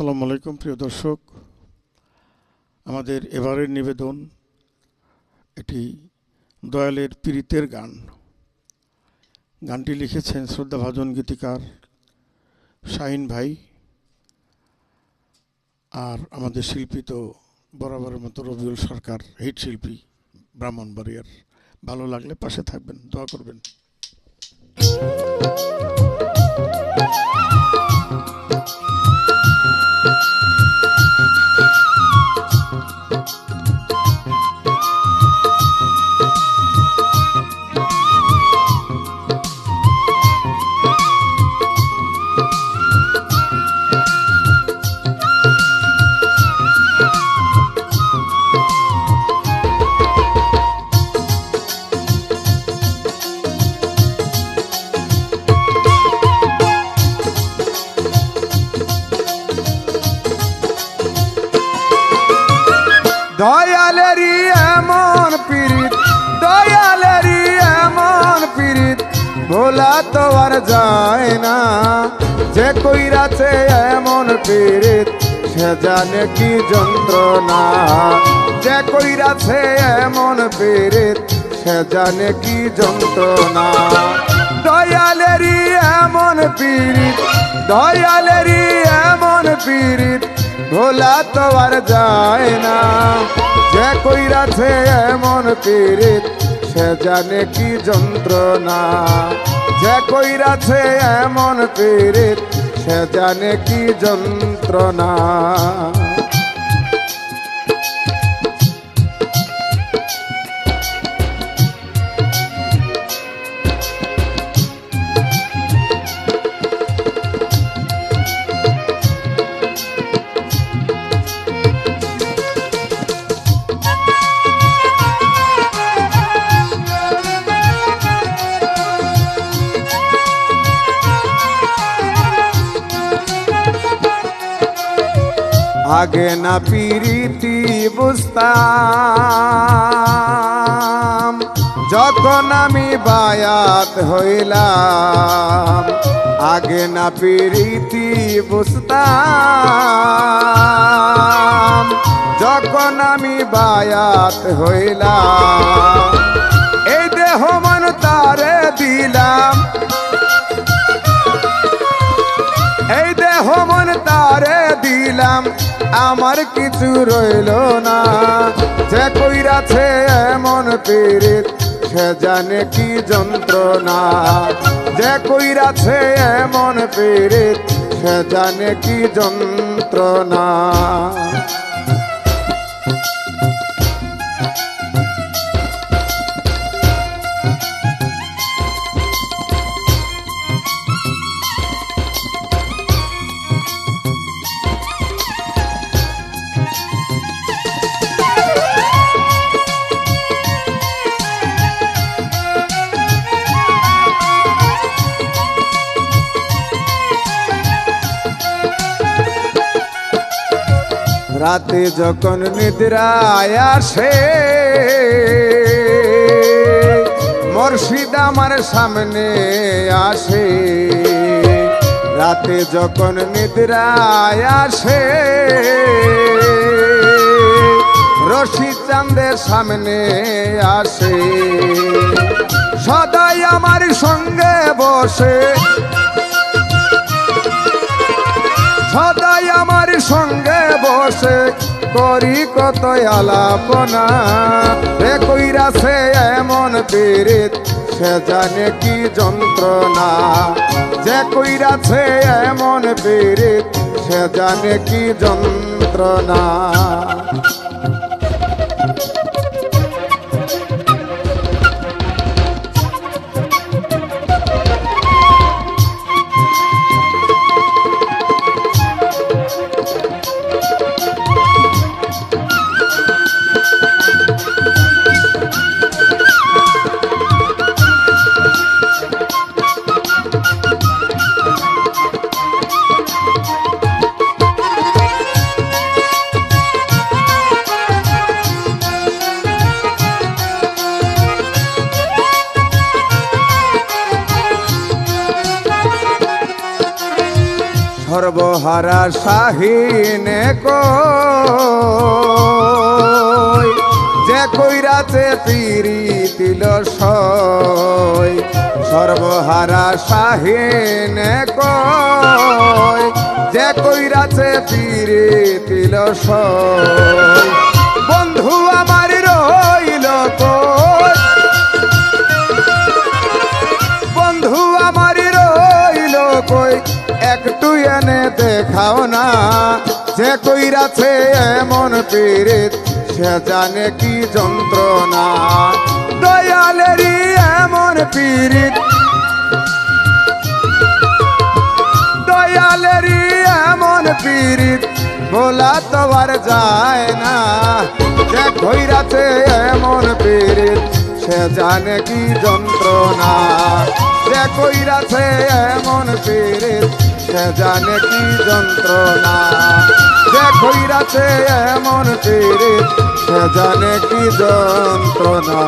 আসসালামু আলাইকুম, প্রিয় দর্শক। আমাদের এবারের নিবেদন এটি দয়ালের পীড়িতের গান। গানটি লিখেছেন শ্রদ্ধাভাজন গীতিকার শাহিন ভাই আর আমাদের শিল্পী তো বরাবরের মতো রবিউল সরকার, হিট শিল্পী, ব্রাহ্মণবাড়িয়ার। ভালো লাগলে পাশে থাকবেন, দোয়া করবেন। দয়ালেরই এমন পীড়িত, দয়ালেরই এমন পীড়িত, ভোলা তো আর যায় না। যে কইরাছে এমন পীড়িত, সে জানে কি যন্ত্রণা। যে কইরাছে এমন পীড়িত, সে জানে কি যন্ত্রণা। দয়ালেরই এমন পীড়িত, দয়ালেরই এমন পীড়িত ভোলা তো আর যায় না। যে কইরাছে এমন পীড়িত, সে জানে কি যন্ত্রণা। যে কইরাছে এমন পীড়িত, সে জানে কি যন্ত্রণা। আগে না পিরিতি বুঝতাম, যখন আমি বায়াত হইলাম, আগে না পিরিতি বুঝতাম, যখন আমি বায়াত হইলাম, এই দেহ মন তারে দিলাম, এই দেহ মন তারে দিলাম, আমার কিছু রইল না। যে কইরাছে এমন পীড়িত, সে জানে কি যন্ত্রণা। যে কইরাছে এমন পীড়িত, সে জানে কি যন্ত্রণা। রাতে যখন নিদ্রায় আসে, মর্শিদ আমার সামনে আসে। রাতে যখন নিদ্রায় আসে, রশি চাঁদের সামনে আসে। সদাই আমার সঙ্গে বসে। সদাই আমার সঙ্গে বসে করি কত আলাপনা। রে কইরা সে এমন পীড়িত, সে জানে কি যন্ত্রণা। যে কইরাছে এমন পীড়িত, সে জানে কি যন্ত্রণা। সর্বহারা শাহিনে কই? যে কইরাছে পিরি সই সর্বহারা শাহিনে কই? যে কইরাছে পিরি সই বন্ধু আমার রইল কই? বন্ধু আমার রইল কই? একটু এনে দেখাও না, যে কইরাছে এমন পীড়িত, সে জানে কি যন্ত্রণা। দয়ালেরই এমন পীড়িত। দয়ালেরই এমন পীড়িত বলা তো যায় না। যে কইরাছে এমন পীড়িত, সে জানে কি যন্ত্রণা। যে কইরাছে এমন পীড়িত সে জানে কি যন্ত্রণা। যে খৈরাছে এমন তীরে সে জানে কি যন্ত্রণা।